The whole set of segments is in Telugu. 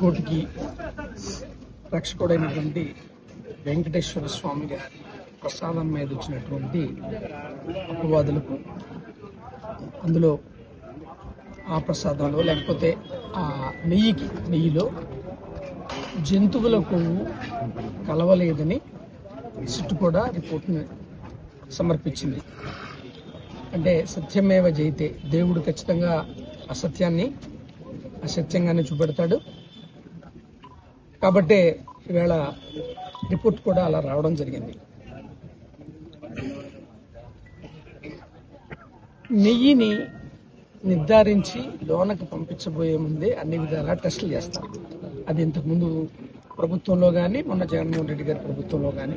కోటికి రక్షకుడైనటువంటి వెంకటేశ్వర స్వామి గారి ప్రసాదం మీద వచ్చినటువంటి అపవాదులకు అందులో ఆ ప్రసాదంలో లేకపోతే ఆ నెయ్యికి నెయ్యిలో జంతువుల కొవ్వు కలవలేదని సిట్టు కూడా రిపోర్ట్ని సమర్పించింది. అంటే సత్యమేవ జయితే దేవుడు ఖచ్చితంగా అసత్యాన్ని అసత్యంగానే చూపెడతాడు. కాబట్టే ఈవేళ రిపోర్ట్ కూడా అలా రావడం జరిగింది. నెయ్యిని నిర్ధారించి లోనకు పంపించబోయే ముందే అన్ని విధాలా టెస్టులు చేస్తారు అది ఇంతకుముందు ప్రభుత్వంలో కానీ మొన్న జగన్మోహన్ రెడ్డి గారి ప్రభుత్వంలో కానీ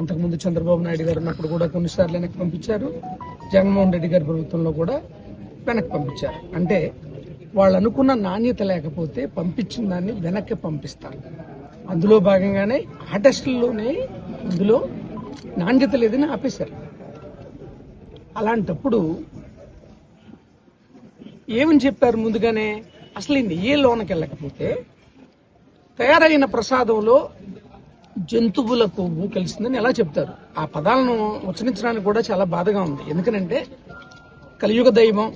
అంతకుముందు చంద్రబాబు నాయుడు గారు ఉన్నప్పుడు కూడా కొన్నిసార్లు వెనక్కి పంపించారు. జగన్మోహన్ రెడ్డి గారి ప్రభుత్వంలో కూడా వెనక్కి పంపించారు. అంటే వాళ్ళు అనుకున్న నాణ్యత లేకపోతే పంపించిన దాన్ని వెనక్కి పంపిస్తారు. అందులో భాగంగానే ఆ టెస్టుల్లోనే అందులో నాణ్యత లేదని ఆపేశారు. అలాంటప్పుడు ఏమని చెప్పారు ముందుగానే? అసలు ఈ నెయ్యి లోనకి వెళ్ళకపోతే తయారైన ప్రసాదంలో జంతువుల కొవ్వు కలిసిందని ఎలా చెప్తారు? ఆ పదాలను ఉచ్చరించడానికి కూడా చాలా బాధగా ఉంది. ఎందుకనంటే కలియుగ దైవం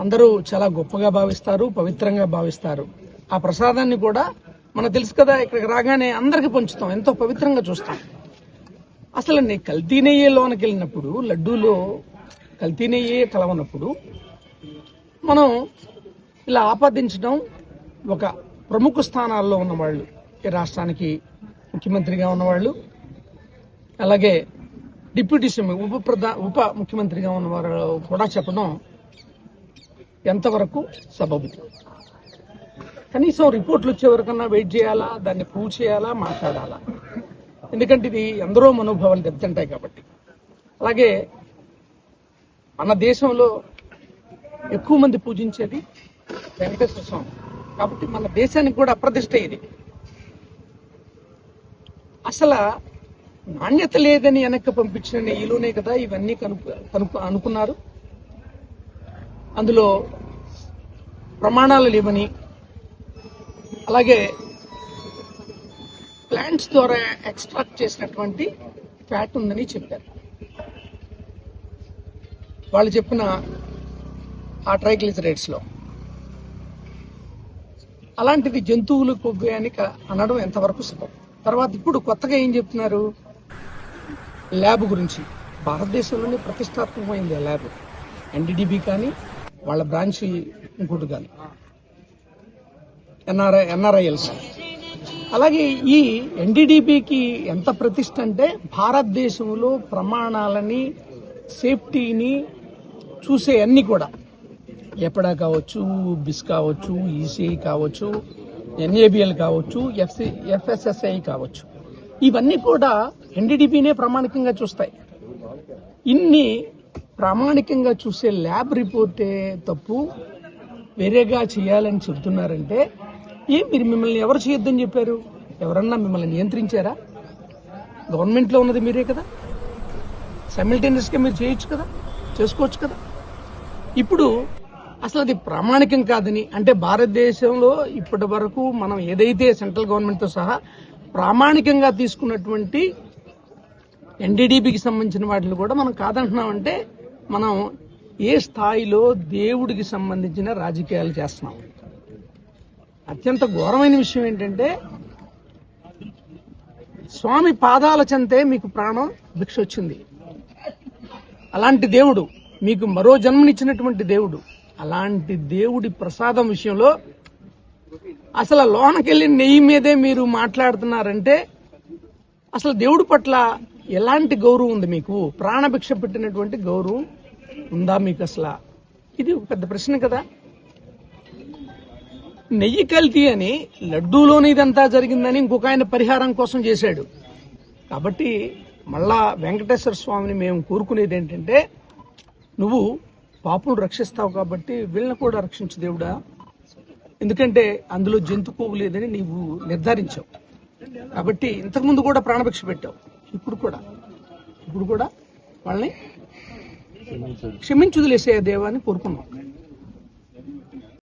అందరూ చాలా గొప్పగా భావిస్తారు పవిత్రంగా భావిస్తారు. ఆ ప్రసాదాన్ని కూడా మనకు తెలుసు కదా ఇక్కడికి రాగానే అందరికి పంచుతాం ఎంతో పవిత్రంగా చూస్తాం. అసలు నీ కల్తీ నెయ్యి వెళ్ళినప్పుడు లడ్డూలో కల్తీ నెయ్యి కలవనప్పుడు మనం ఇలా ఆపాదించడం ఒక ప్రముఖ స్థానాల్లో ఉన్నవాళ్ళు ఈ రాష్ట్రానికి ముఖ్యమంత్రిగా ఉన్నవాళ్ళు అలాగే డిప్యూటీ సీఎం ఉప ప్రధా ఉప ముఖ్యమంత్రిగా ఉన్నవారు కూడా చెప్పడం ఎంతవరకు సబబు. కనీసం రిపోర్ట్లు వచ్చే వరకన్నా వెయిట్ చేయాలా? దాన్ని ప్రూవ్ చేయాలా? మాట్లాడాలా? ఎందుకంటే ఇది ఎందరో మనోభావాలు దెబ్బతింటాయి కాబట్టి. అలాగే మన దేశంలో ఎక్కువ మంది పూజించేది వెంకటేశ్వర స్వామి. కాబట్టి మన దేశానికి కూడా అప్రతిష్ట ఇది. అసలు నాణ్యత లేదని వెనక్కి పంపించిన ఈలోనే కదా ఇవన్నీ కనుక కనుక అనుకున్నారు. అందులో ప్రమాణాలు లేవని అలాగే ప్లాంట్స్ ద్వారా ఎక్స్ట్రాక్ట్ చేసినటువంటి ఫ్యాట్ ఉందని చెప్పారు. వాళ్ళు చెప్పిన ఆ ట్రైగ్లిజరైడ్స్ అలాంటిది జంతువులు కొవ్వే అని అనడం ఎంతవరకు సుఖం తర్వాత ఇప్పుడు కొత్తగా ఏం చెప్తున్నారు? ల్యాబ్ గురించి. భారతదేశంలోనే ప్రతిష్టాత్మకమైంది ఆ ల్యాబ్. ఎన్డీడీబీ కానీ వాళ్ళ బ్రాంచ్ ఇంకోటి కానీ. ఎన్ఆర్ఐ ఎన్ఆర్ఐఎల్స్ అలాగే ఈ ఎన్డీడీబీకి ఎంత ప్రతిష్ట అంటే భారతదేశంలో ప్రమాణాలని సేఫ్టీని చూసే అన్ని కూడా. ఎపడా కావచ్చు బిస్ కావచ్చు ఈసీఐ కావచ్చు ఎన్ఏబిఎల్ కావచ్చు ఎఫ్సి ఎఫ్ఎస్ఎస్ఐ కావచ్చు. ఇవన్నీ కూడా ఎన్డీడీపీనే ప్రామాణికంగా చూస్తాయి. ఇన్ని ప్రామాణికంగా చూసే ల్యాబ్ రిపోర్టే తప్పు. వేరేగా చేయాలని చెప్తున్నారంటే ఏం మీరు మిమ్మల్ని ఎవరు చేయొద్దని చెప్పారు? ఎవరన్నా మిమ్మల్ని నియంత్రించారా? గవర్నమెంట్లో ఉన్నది మీరే కదా? సైమిల్టేనియస్గా మీరు చేయొచ్చు కదా? చేసుకోవచ్చు కదా? ఇప్పుడు అసలు అది ప్రామాణికం కాదని అంటే భారతదేశంలో ఇప్పటి వరకు మనం ఏదైతే సెంట్రల్ గవర్నమెంట్తో సహా ప్రామాణికంగా తీసుకున్నటువంటి ఎన్డీడీబీకి సంబంధించిన వాటిని కూడా మనం కాదంటున్నామంటే మనం ఏ స్థాయిలో దేవుడికి సంబంధించిన రాజకీయాలు చేస్తున్నాం. అత్యంత ఘోరమైన విషయం ఏంటంటే స్వామి పాదాల చెంతే మీకు ప్రాణం భిక్ష వచ్చింది అలాంటి దేవుడు మీకు మరో జన్మనిచ్చినటువంటి దేవుడు అలాంటి దేవుడి ప్రసాదం విషయంలో అసలు లోనకెళ్ళి నెయ్యి మీదే మీరు మాట్లాడుతున్నారంటే అసలు దేవుడి పట్ల ఎలాంటి గౌరవం ఉంది మీకు? ప్రాణభిక్ష పెట్టినటువంటి గౌరవం ఉందా మీకు అసలు? ఇది ఒక పెద్ద ప్రశ్న కదా. నెయ్యి కల్తీ అని లడ్డూలోనే ఇదంతా జరిగిందని ఇంకొక ఆయన పరిహారం కోసం చేశాడు. కాబట్టి మళ్ళా వెంకటేశ్వర స్వామిని మేము కోరుకునేది ఏంటంటే నువ్వు పాపును రక్షిస్తావు కాబట్టి వీళ్ళని కూడా రక్షించు దేవుడా. ఎందుకంటే అందులో జంతు కొవ్వు లేదని నీవు నిర్ధారించావు. కాబట్టి ఇంతకుముందు కూడా ప్రాణభిక్ష పెట్టావు. ఇప్పుడు కూడా. ఇప్పుడు కూడా వాళ్ళని క్షమించి వదిలేసే దేవాన్ని కోరుకున్నాం